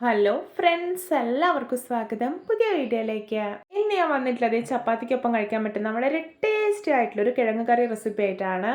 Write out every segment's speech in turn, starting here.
Hello friends എല്ലാവർക്കും സ്വാഗതം. പുതിയ വീഡിയോയിലേക്ക്. ഇന്ന് ഞാൻ വന്നിട്ടുള്ളത് ചപ്പാത്തിക്കൊപ്പം കഴിക്കാൻ പറ്റുന്ന വളരെ ടേസ്റ്റി ആയിട്ടുള്ള ഒരു കിഴങ്ങ് കറി റെസിപ്പി ആയിട്ടാണ്.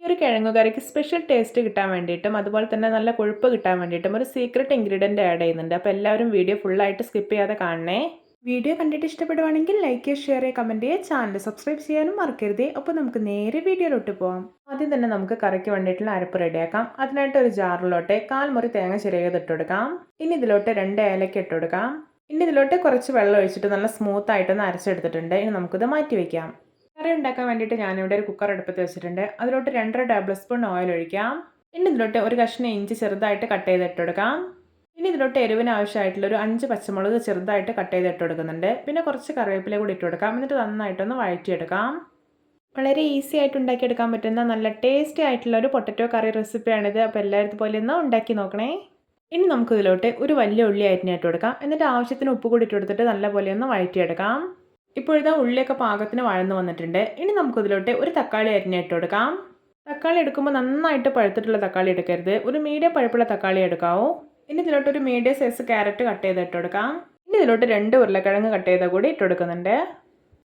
ഈ ഒരു കിഴങ്ങ് കറിക്ക് സ്പെഷ്യൽ ടേസ്റ്റ് കിട്ടാൻ വേണ്ടിയിട്ടും അതുപോലെ തന്നെ നല്ല കൊഴുപ്പ് കിട്ടാൻ വേണ്ടിയിട്ടും ഒരു സീക്രട്ട് ഇൻഗ്രീഡിയന്റ് ആഡ് ചെയ്യുന്നുണ്ട്. അപ്പോൾ എല്ലാവരും വീഡിയോ ഫുള്ളായിട്ട് സ്കിപ്പ് ചെയ്യാതെ കാണണേ. വീഡിയോ കണ്ടിട്ട് ഇഷ്ടപ്പെടുവാണെങ്കിൽ ലൈക്ക് ചെയ്യുക ഷെയർ ചെയ്യുക. കമന്റ് ചെയ്യുക ചാനൽ സബ്സ്ക്രൈബ് ചെയ്യാനും മറക്കരുതേ. അപ്പോൾ നമുക്ക് നേരെ വീഡിയോയിലോട്ട് പോകാം ആദ്യം തന്നെ നമുക്ക് കറിക്ക് വേണ്ടിയിട്ടുള്ള അരപ്പ് റെഡിയാക്കാം. അതിനായിട്ട് ഒരു ജാറിലോട്ടെ കാൽ മുറി തേങ്ങ ചിരകിയത് ഇട്ടുകൊടുക്കാം ഇനി ഇതിലോട്ട് രണ്ട് ഏലക്ക ഇട്ടുകൊടുക്കാം ഇനി ഇതിലോട്ട് കുറച്ച് വെള്ളം ഒഴിച്ചിട്ട് നല്ല സ്മൂത്ത് ആയിട്ടൊന്ന് അരച്ചെടുത്തിട്ടുണ്ട്. ഇനി നമുക്കിത് മാറ്റി വയ്ക്കാം കറി ഉണ്ടാക്കാൻ വേണ്ടിയിട്ട് ഞാനിവിടെ ഒരു കുക്കർ അടുപ്പത്ത് വെച്ചിട്ടുണ്ട്. അതിലോട്ട് രണ്ടര ടേബിൾ സ്പൂൺ ഓയിൽ ഒഴിക്കാം. ഇനി ഇതിലോട്ട് ഒരു കഷ്ണം ഇഞ്ചി ചെറുതായിട്ട് കട്ട് ചെയ്ത് ഇട്ടുകൊടുക്കാം ഇനി ഇതിലോട്ട് എരിവിന് ആവശ്യമായിട്ടുള്ള ഒരു അഞ്ച് പച്ചമുളക് ചെറുതായിട്ട് കട്ട് ചെയ്ത് ഇട്ട് കൊടുക്കുന്നുണ്ട്. പിന്നെ കുറച്ച് കറിവേപ്പില കൂടി ഇട്ട് കൊടുക്കാം. എന്നിട്ട് നന്നായിട്ടൊന്ന് വഴറ്റിയെടുക്കാം. വളരെ ഈസി ആയിട്ട് ഉണ്ടാക്കിയെടുക്കാൻ പറ്റുന്ന നല്ല ടേസ്റ്റി ആയിട്ടുള്ള ഒരു പൊട്ടറ്റോ കറി റെസിപ്പിയാണിത്. അപ്പോൾ എല്ലായിടത്തും പോലെ ഒന്ന് ഉണ്ടാക്കി നോക്കണേ. ഇനി നമുക്ക് ഇതിലോട്ട് ഒരു വലിയ ഉള്ളി അരിഞ്ഞിട്ട് കൊടുക്കാം. എന്നിട്ട് ആവശ്യത്തിന് ഉപ്പ് കൂടി ഇട്ട് കൊടുത്തിട്ട് നല്ലപോലെ ഒന്ന് വഴറ്റിയെടുക്കാം. ഇപ്പോഴത്തെ ഉള്ളിയൊക്കെ പാകത്തിന് വഴന്നു വന്നിട്ടുണ്ട്. ഇനി നമുക്ക് ഇതിലോട്ട് ഒരു തക്കാളി അരിഞ്ഞിട്ട് കൊടുക്കാം. തക്കാളി എടുക്കുമ്പോൾ നന്നായിട്ട് പഴുത്തിട്ടുള്ള തക്കാളി എടുക്കരുത്. ഒരു മീഡിയം പഴുപ്പുള്ള തക്കാളി എടുക്കാവൂ. ഇനി ഇതിലോട്ടൊരു മീഡിയം സൈസ് ക്യാരറ്റ് കട്ട് ചെയ്ത് ഇട്ട് കൊടുക്കാം ഇനി ഇതിലോട്ട് രണ്ട് ഉരുളക്കിഴങ്ങ് കട്ട് ചെയ്ത കൂടി ഇട്ട് കൊടുക്കുന്നുണ്ട്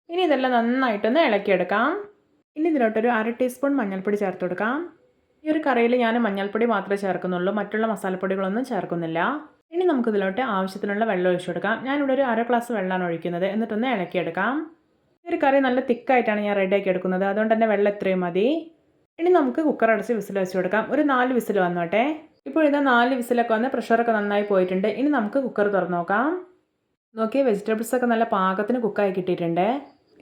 ഇനി ഇതെല്ലാം നന്നായിട്ടൊന്ന് ഇളക്കിയെടുക്കാം. ഇനി ഇതിലോട്ടൊരു അര ടീസ്പൂൺ മഞ്ഞൾപ്പൊടി ചേർത്ത് കൊടുക്കാം. ഈ ഒരു കറിയിൽ ഞാൻ മഞ്ഞൾപ്പൊടി മാത്രമേ ചേർക്കുന്നുള്ളൂ. മറ്റുള്ള മസാലപ്പൊടികളൊന്നും ചേർക്കുന്നില്ല. ഇനി നമുക്ക് ഇതിലോട്ട് ആവശ്യത്തിനുള്ള വെള്ളം ഒഴിച്ചു കൊടുക്കാം. ഞാനിവിടെ ഒരു അര ഗ്ലാസ് വെള്ളമാണ് ഒഴിക്കുന്നത്. എന്നിട്ടൊന്ന് ഇളക്കിയെടുക്കാം. ഈ ഒരു കറി നല്ല തിക്കായിട്ടാണ് ഞാൻ റെഡിയാക്കി എടുക്കുന്നത്. അതുകൊണ്ട് തന്നെ വെള്ളം ഇത്രയും മതി. ഇനി നമുക്ക് കുക്കർ അടച്ച് വിസിൽ വെച്ച് കൊടുക്കാം. ഒരു നാല് വിസിൽ വന്നോട്ടെ. ഇപ്പോൾ ഇതാ നാല് വിസിലൊക്കെ വന്ന് പ്രഷറൊക്കെ നന്നായി പോയിട്ടുണ്ട്. ഇനി നമുക്ക് കുക്കർ തുറന്ന് നോക്കാം നോക്കിയ വെജിറ്റബിൾസ് ഒക്കെ നല്ല പാകത്തിന് കുക്കായി കിട്ടിയിട്ടുണ്ട്.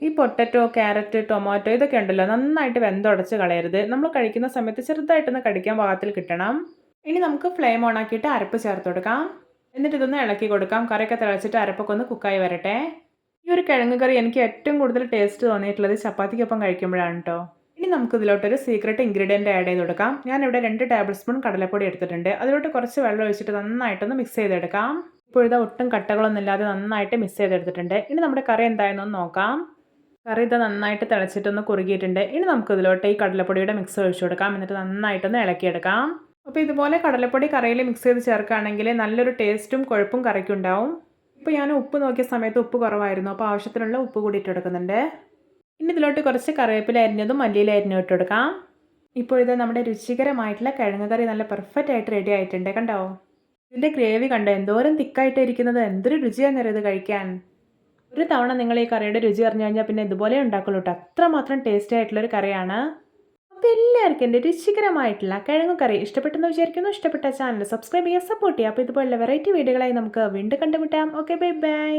ഈ പൊട്ടറ്റോ ക്യാരറ്റ് ടൊമാറ്റോ ഇതൊക്കെ ഉണ്ടല്ലോ നന്നായിട്ട് വെന്തുടച്ച് കളയരുത്. നമ്മൾ കഴിക്കുന്ന സമയത്ത് ചെറുതായിട്ടൊന്ന് കടിക്കാൻ പാകത്തിൽ കിട്ടണം. ഇനി നമുക്ക് ഫ്ലെയിം ഓൺ ആക്കിയിട്ട് അരപ്പ് ചേർത്ത് കൊടുക്കാം. എന്നിട്ട് ഇതൊന്ന് ഇളക്കി കൊടുക്കാം. കറിയൊക്കെ തിളച്ചിട്ട് അരപ്പൊക്കെ ഒന്ന് കുക്കായി വരട്ടെ. ഈ ഒരു കിഴങ്ങ് കറി എനിക്ക് ഏറ്റവും കൂടുതൽ ടേസ്റ്റ് തോന്നിയിട്ടുള്ളത് ചപ്പാത്തിക്കൊപ്പം കഴിക്കുമ്പോഴാണ് കേട്ടോ ഇനി നമുക്ക് ഇതിലോട്ടൊരു സീക്രട്ട് ഇൻഗ്രീഡിയന്റ് ആഡ് ചെയ്ത് കൊടുക്കാം. ഞാനിവിടെ രണ്ട് ടേബിൾ സ്പൂൺ കടലപ്പൊടി എടുത്തിട്ടുണ്ട്. അതിലോട്ട് കുറച്ച് വെള്ളം ഒഴിച്ചിട്ട് നന്നായിട്ടൊന്ന് മിക്സ് ചെയ്തെടുക്കാം. ഇപ്പോഴത്തെ ഒട്ടും കട്ടകളൊന്നും ഇല്ലാതെ നന്നായിട്ട് മിക്സ് ചെയ്തെടുത്തിട്ടുണ്ട്. ഇനി നമ്മുടെ കറി എന്തായെന്നൊന്ന് നോക്കാം. കറി ഇത് നന്നായിട്ട് തിളച്ചിട്ടൊന്ന് കുറുകിയിട്ടുണ്ട്. ഇനി നമുക്ക് ഇതിലോട്ട് ഈ കടലപ്പൊടിയുടെ മിക്സ് ഒഴിച്ചു കൊടുക്കാം. എന്നിട്ട് നന്നായിട്ടൊന്ന് ഇളക്കിയെടുക്കാം. അപ്പോൾ ഇതുപോലെ കടലപ്പൊടി കറിയിൽ മിക്സ് ചെയ്ത് ചേർക്കുകയാണെങ്കിൽ നല്ലൊരു ടേസ്റ്റും കുഴപ്പും കറിക്കുണ്ടാവും. ഇപ്പോൾ ഞാൻ ഉപ്പ് നോക്കിയ സമയത്ത് ഉപ്പ് കുറവായിരുന്നു. അപ്പോൾ ആവശ്യത്തിനുള്ള ഉപ്പ് കൂടി ഇട്ടെടുക്കുന്നുണ്ട് ഇനി ഇതിലോട്ട് കുറച്ച് കറിവേപ്പില അരിഞ്ഞതും മല്ലിയില അരിഞ്ഞും ഇട്ട് കൊടുക്കാം. ഇപ്പോൾ നമ്മുടെ രുചികരമായിട്ടുള്ള കിഴങ്ങ് കറി നല്ല പെർഫെക്റ്റ് ആയിട്ട് റെഡി ആയിട്ടുണ്ട് കണ്ടോ? ഇതിന്റെ ഗ്രേവി കണ്ടോ? എന്തോരം തിക്കായിട്ട് ഇരിക്കുന്നത്? എന്തൊരു രുചിയാണെന്നറിയോ ഇത് കഴിക്കാൻ? ഒരു തവണ നിങ്ങൾ ഈ കറിയുടെ രുചി അറിഞ്ഞു കഴിഞ്ഞാൽ പിന്നെ ഇതുപോലെ ഉണ്ടാക്കുള്ളൂ കേട്ടോ അത്രമാത്രം ടേസ്റ്റി ആയിട്ടുള്ളൊരു കറിയാണ്. അപ്പോൾ എല്ലാവർക്കും എന്റെ രുചികരമായിട്ടുള്ള കിഴങ്ങ് കറി ഇഷ്ടപ്പെട്ടെന്ന് വിചാരിക്കുന്നു. ഇഷ്ടപ്പെട്ട ചാനൽ സബ്സ്ക്രൈബ് ചെയ്യുക സപ്പോർട്ട് ചെയ്യുക. അപ്പോൾ ഇതുപോലുള്ള വെറൈറ്റി വീഡിയോകളായി നമുക്ക് വീണ്ടും കണ്ടുമുട്ടാം. Okay bye bye